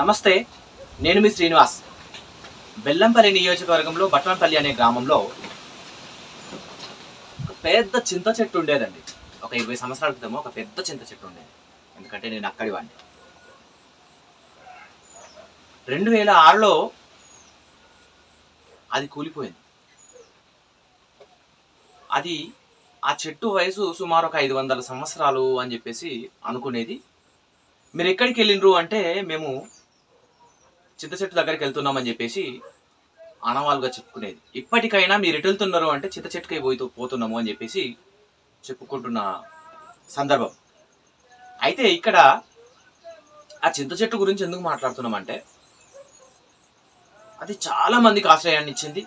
నమస్తే నేను మీ శ్రీనివాస్. బెల్లంపల్లి నియోజకవర్గంలో బట్వన్పల్లి అనే గ్రామంలో ఒక పెద్ద చింత చెట్టు ఉండేదండి. ఒక ఇరవై సంవత్సరాల క్రితం ఒక పెద్ద చింత చెట్టు ఉండేది. ఎందుకంటే నేను అక్కడి వాడిని. రెండు వేల ఆరులో అది కూలిపోయింది. అది ఆ చెట్టు వయసు సుమారు ఒక ఐదు వందల సంవత్సరాలు అని చెప్పేసి అనుకునేది. మీరు ఎక్కడికి వెళ్ళిండ్రు అంటే మేము చింత చెట్టు దగ్గరికి వెళ్తున్నామని చెప్పేసి ఆనవాళ్ళుగా చెప్పుకునేది. ఇప్పటికైనా మీరు ఎటు వెళ్తున్నారు అంటే చింత చెట్టుకే పోతూ పోతున్నాము అని చెప్పేసి చెప్పుకుంటున్న సందర్భం. అయితే ఇక్కడ ఆ చింత చెట్టు గురించి ఎందుకు మాట్లాడుతున్నామంటే అది చాలా మందికి ఆశ్రయాన్ని ఇచ్చింది.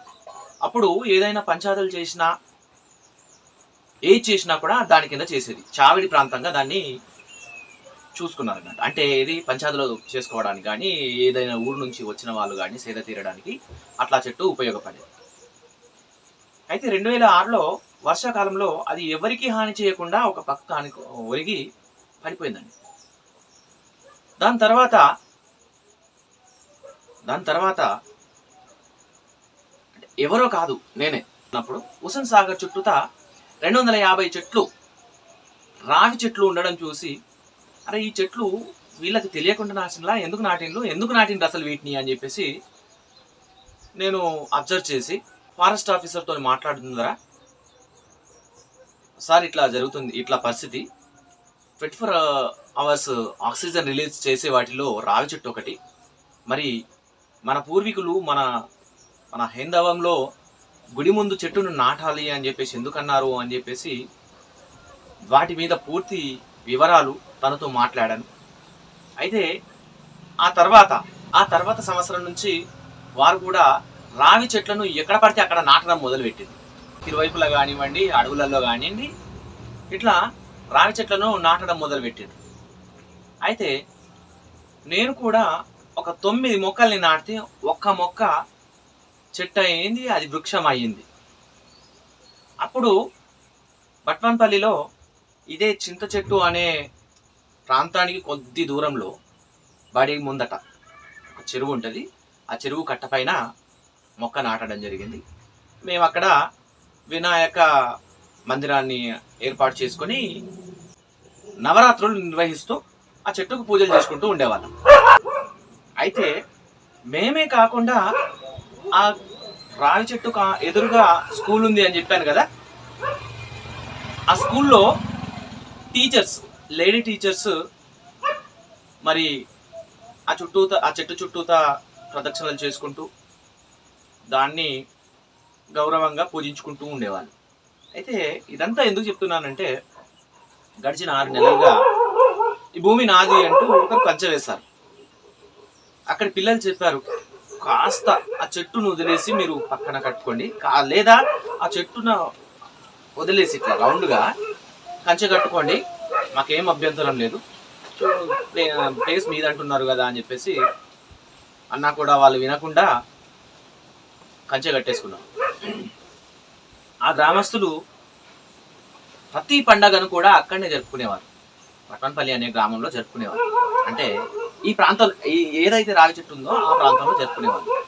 అప్పుడు ఏదైనా పంచాయతీలు చేసినా ఏది చేసినా కూడా దాని కింద చేసేది. చావిడి ప్రాంతంగా దాన్ని చూసుకున్నారు అంటే ఇది పంచాయతీలో చేసుకోవడానికి కానీ ఏదైనా ఊరు నుంచి వచ్చిన వాళ్ళు కానీ సేద తీరడానికి అట్లా చెట్టు ఉపయోగపడేది. అయితే రెండు వేల ఆరులో వర్షాకాలంలో అది ఎవరికి హాని చేయకుండా ఒక పక్క ఒరిగి పడిపోయిందండి. దాని తర్వాత దాని తర్వాత అంటే ఎవరో కాదు నేనే అన్నప్పుడు హుసన్ సాగర్ చుట్టూతా రెండు వందల యాభై చెట్లు రావి చెట్లు ఉండడం చూసి అరే ఈ చెట్లు వీళ్ళకి తెలియకుండా నాటినలా ఎందుకు నాటిండ్రు ఎందుకు నాటిండ్రు అసలు వీటిని అని చెప్పేసి నేను అబ్జర్వ్ చేసి ఫారెస్ట్ ఆఫీసర్తో మాట్లాడుతుందరా. సార్ ఇట్లా జరుగుతుంది ఇట్లా పరిస్థితి. Twenty four hours oxygen release చేసే వాటిలో రావి చెట్టు ఒకటి. మరి మన పూర్వీకులు మన మన హైందవంలో గుడి ముందు చెట్టును నాటాలి అని చెప్పేసి ఎందుకన్నారు అని చెప్పేసి వాటి మీద పూర్తి వివరాలు తనతో మాట్లాడాను. అయితే ఆ తర్వాత ఆ తర్వాత సంవత్సరం నుంచి వారు కూడా రావి చెట్లను ఎక్కడ పడితే అక్కడ నాటడం మొదలుపెట్టింది. ఇరువైపులా కానివ్వండి అడవులలో కానివ్వండి ఇట్లా రావి చెట్లను నాటడం మొదలుపెట్టింది. అయితే నేను కూడా ఒక తొమ్మిది మొక్కల్ని నాటితే ఒక్క మొక్క చెట్టు అయింది అది వృక్షం అయ్యింది. అప్పుడు బట్వన్పల్లిలో ఇదే చింత చెట్టు అనే ప్రాంతానికి కొద్ది దూరంలో బడి ముందట ఒక చెరువు ఉంటుంది. ఆ చెరువు కట్టపైన మొక్క నాటడం జరిగింది. మేము అక్కడ వినాయక మందిరాన్ని ఏర్పాటు చేసుకొని నవరాత్రులు నిర్వహిస్తూ ఆ చెట్టుకు పూజలు చేసుకుంటూ ఉండేవాళ్ళం. అయితే మేమే కాకుండా ఆ రావి చెట్టు ఎదురుగా స్కూల్ ఉంది అని చెప్పాను కదా ఆ స్కూల్లో టీచర్స్ లేడీ టీచర్స్ మరి ఆ చుట్టూత ఆ చెట్టు చుట్టూత ప్రదక్షిణలు చేసుకుంటూ దాన్ని గౌరవంగా పూజించుకుంటూ ఉండేవాళ్ళు. అయితే ఇదంతా ఎందుకు చెప్తున్నానంటే గడిచిన ఆరు నెలలుగా ఈ భూమి నాది అంటూ ఒకరు కంచె వేశారు. అక్కడ పిల్లలు చెప్పారు కాస్త ఆ చెట్టును వదిలేసి మీరు పక్కన కట్టుకోండి. కా- లేదా ఆ చెట్టును వదిలేసి ఇట్లా రౌండ్గా కంచె కట్టుకోండి. మాకేం అభ్యంతరం లేదు. ప్లేస్ మీద అంటున్నారు కదా అని చెప్పేసి అన్నా కూడా వాళ్ళు వినకుండా కంచె కట్టేసుకున్నారు ఆ గ్రామస్తులు ప్రతి పండగను కూడా అక్కడనే జరుపుకునేవారు. పట్టణపల్లి అనే గ్రామంలో జరుపుకునేవారు. అంటే ఈ ప్రాంతం ఈ- ఏదైతే రాగి చెట్టు ఉందో ఆ ప్రాంతంలో జరుపుకునేవాళ్ళు.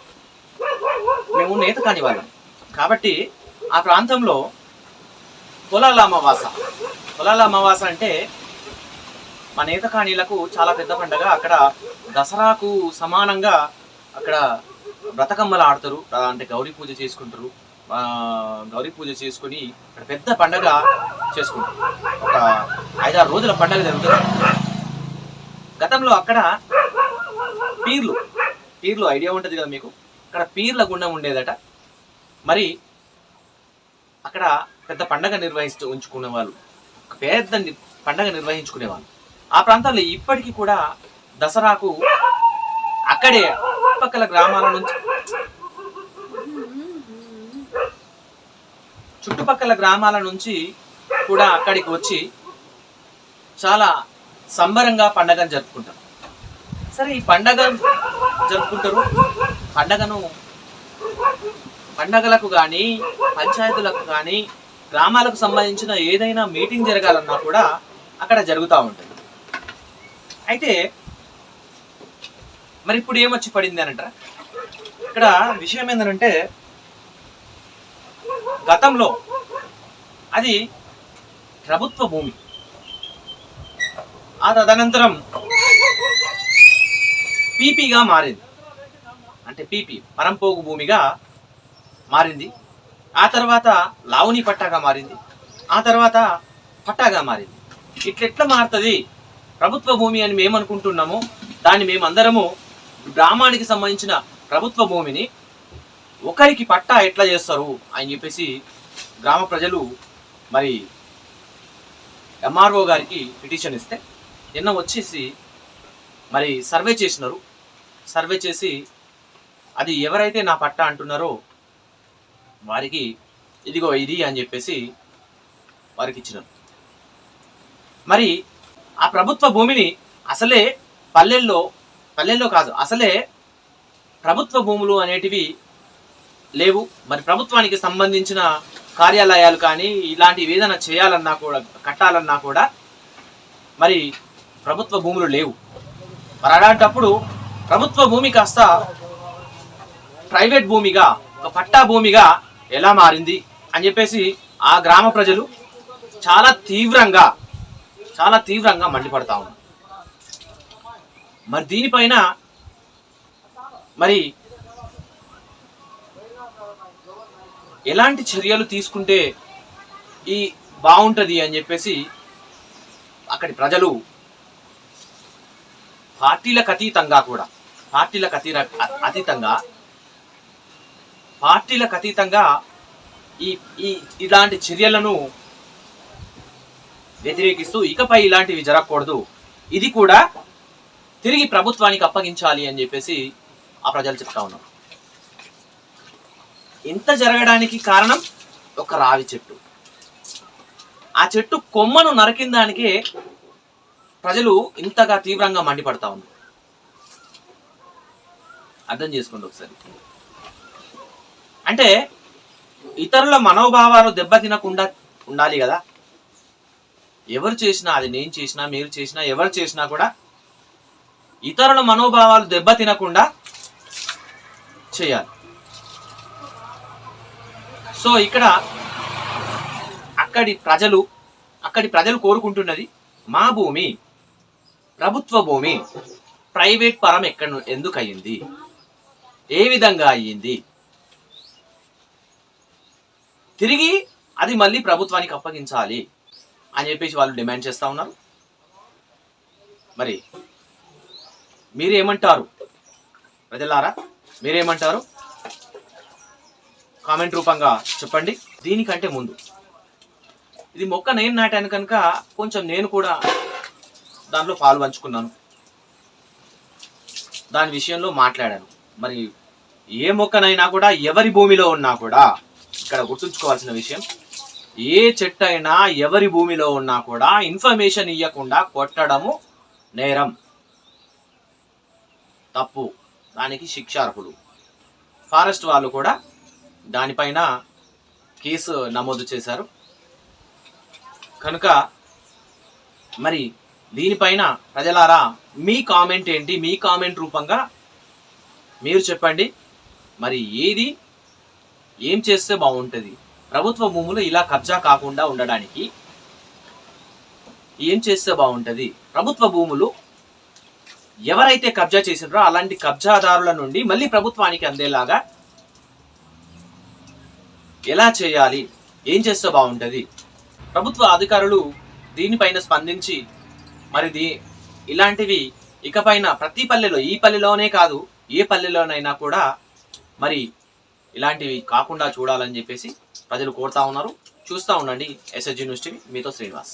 మేము నేత కాని వాళ్ళం కాబట్టి ఆ ప్రాంతంలో పొలాల అమావాస. పొలాల అమావాస అంటే మా నేతకాణిలకు చాలా పెద్ద పండగ. అక్కడ దసరాకు సమానంగా అక్కడ బ్రతకమ్మలు ఆడతారు. అంటే గౌరీ పూజ చేసుకుంటారు. గౌరీ పూజ చేసుకుని అక్కడ పెద్ద పండగ చేసుకుంటారు. ఒక ఐదారు రోజుల పండగ జరుగుతుంది. గతంలో అక్కడ పీర్లు పీర్లు ఐడియా ఉంటుంది కదా మీకు? అక్కడ పీర్ల గుండం ఉండేదట. మరి అక్కడ పెద్ద పండగ నిర్వహిస్తూ ఉంచుకునే వాళ్ళు పెద్ద ని- పండగ నిర్వహించుకునేవాళ్ళు. ఆ ప్రాంతాల్లో ఇప్పటికీ కూడా దసరాకు అక్కడే పక్కల గ్రామాల నుంచి చుట్టుపక్కల గ్రామాల నుంచి కూడా అక్కడికి వచ్చి చాలా సంబరంగా పండగను జరుపుకుంటారు. సరే ఈ పండగ జరుపుకుంటారు. పండగను పండగలకు కానీ పంచాయతీలకు కానీ గ్రామాలకు సంబంధించిన ఏదైనా మీటింగ్ జరగాలన్నా కూడా అక్కడ జరుగుతూ ఉంటుంది. అయితే మరి ఇప్పుడు ఏమొచ్చి పడింది అని అంటారా? ఇక్కడ విషయం ఏంటంటే గతంలో అది ప్రభుత్వ భూమి. ఆ తదనంతరం పీపీగా మారింది. అంటే పీపీ పరంపోగు భూమిగా మారింది. ఆ తర్వాత లావుని పట్టాగా మారింది. ఆ తర్వాత పట్టాగా మారింది. ఇట్లెట్లా మారుతుంది? ప్రభుత్వ భూమి అని మేము అనుకుంటున్నాము దాన్ని మేమందరము గ్రామానికి సంబంధించిన ప్రభుత్వ భూమిని ఒకరికి పట్టా ఎట్లా చేస్తారు అని చెప్పేసి గ్రామ ప్రజలు మరి ఎంఆర్ఓ గారికి పిటిషన్ ఇస్తే నిన్న వచ్చేసి మరి సర్వే చేసినారు. సర్వే చేసి అది ఎవరైతే నా పట్టా అంటున్నారో వారికి ఇదిగో ఇది అని చెప్పేసి వారికి ఇచ్చినారు మరి ఆ ప్రభుత్వ భూమిని అసలే పల్లెల్లో పల్లెల్లో కాదు అసలే ప్రభుత్వ భూములు అనేటివి లేవు. మరి ప్రభుత్వానికి సంబంధించిన కార్యాలయాలు కానీ ఇలాంటివి ఏదైనా చేయాలన్నా కూడా కట్టాలన్నా కూడా మరి ప్రభుత్వ భూములు లేవు. మరి అలాంటప్పుడు ప్రభుత్వ భూమి కాస్త ప్రైవేట్ భూమిగా ఒక పట్టా భూమిగా ఎలా మారింది అని చెప్పేసి ఆ గ్రామ ప్రజలు చాలా తీవ్రంగా చాలా తీవ్రంగా మండిపడతా ఉన్నారు. మరి దీనిపైన మరి ఎలాంటి చర్యలు తీసుకుంటే ఈ బాగుంటుంది అని చెప్పేసి అక్కడి ప్రజలు పార్టీలకు అతీతంగా కూడా పార్టీలకు అతీర అతీతంగా పార్టీలకు అతీతంగా ఈ ఈ ఇలాంటి చర్యలను వ్యతిరేకిస్తూ ఇకపై ఇలాంటివి జరగకూడదు. ఇది కూడా తిరిగి ప్రభుత్వానికి అప్పగించాలి అని చెప్పేసి ఆ ప్రజలు చెప్తా ఉన్నారు. ఇంత జరగడానికి కారణం ఒక రావి చెట్టు. ఆ చెట్టు కొమ్మను నరికిన దానికే ప్రజలు ఇంతగా తీవ్రంగా మండిపడతా ఉన్నారు. అర్థం చేసుకోండి ఒకసారి. అంటే ఇతరుల మనోభావాలు దెబ్బతినకుండా ఉండాలి కదా. ఎవరు చేసినా అది నేను చేసినా మీరు చేసినా ఎవరు చేసినా కూడా ఇతరుల మనోభావాలు దెబ్బతినకుండా చేయాలి. సో ఇక్కడ అక్కడి ప్రజలు అక్కడి ప్రజలు కోరుకుంటున్నది మా భూమి ప్రభుత్వ భూమి ప్రైవేట్ పరం ఎక్కడ ఎందుకు అయ్యింది ఏ విధంగా అయ్యింది? తిరిగి అది మళ్ళీ ప్రభుత్వానికి అప్పగించాలి అని చెప్పేసి వాళ్ళు డిమాండ్ చేస్తూ ఉన్నారు. మరి మీరేమంటారు? ప్రజలారా మీరేమంటారు? కామెంట్ రూపంగా చెప్పండి. దీనికంటే ముందు. ఇది మొక్క నేను నాటాను కనుక కొంచెం నేను కూడా దాంట్లో పాలు పంచుకున్నాను. దాని విషయంలో మాట్లాడాను. మరి ఏ మొక్కనైనా కూడా ఎవరి భూమిలో ఉన్నా కూడా ఇక్కడ గుర్తుంచుకోవాల్సిన విషయం ఏ చెట్టు అయినా ఎవరి భూమిలో ఉన్నా కూడా ఇన్ఫర్మేషన్ ఇవ్వకుండా కొట్టడము నేరం. తప్పు. దానికి శిక్షార్హులు. ఫారెస్ట్ వాళ్ళు కూడా దానిపైన కేసు నమోదు చేశారు. కనుక మరి దీనిపైన ప్రజలారా మీ కామెంట్ ఏంటి? మీ కామెంట్ రూపంగా మీరు చెప్పండి. మరి ఏది ఏం చేస్తే బాగుంటుంది? ప్రభుత్వ భూములు ఇలా కబ్జా కాకుండా ఉండడానికి ఏం చేస్తే బాగుంటుంది? ప్రభుత్వ భూములు ఎవరైతే కబ్జా చేసినారో అలాంటి కబ్జాదారుల నుండి మళ్ళీ ప్రభుత్వానికి అందేలాగా ఎలా చేయాలి? ఏం చేస్తే బాగుంటుంది? ప్రభుత్వ అధికారులు దీనిపైన స్పందించి మరి దీ ఇలాంటివి ఇకపైన ప్రతి పల్లెలో ఈ పల్లెలోనే కాదు ఏ పల్లెలోనైనా కూడా మరి ఇలాంటివి కాకుండా చూడాలని చెప్పేసి ప్రజలు కోరుతా ఉన్నారు. చూస్తూ ఉండండి ఎస్ఎస్జీ న్యూస్ టీవీ మీతో శ్రీనివాస్.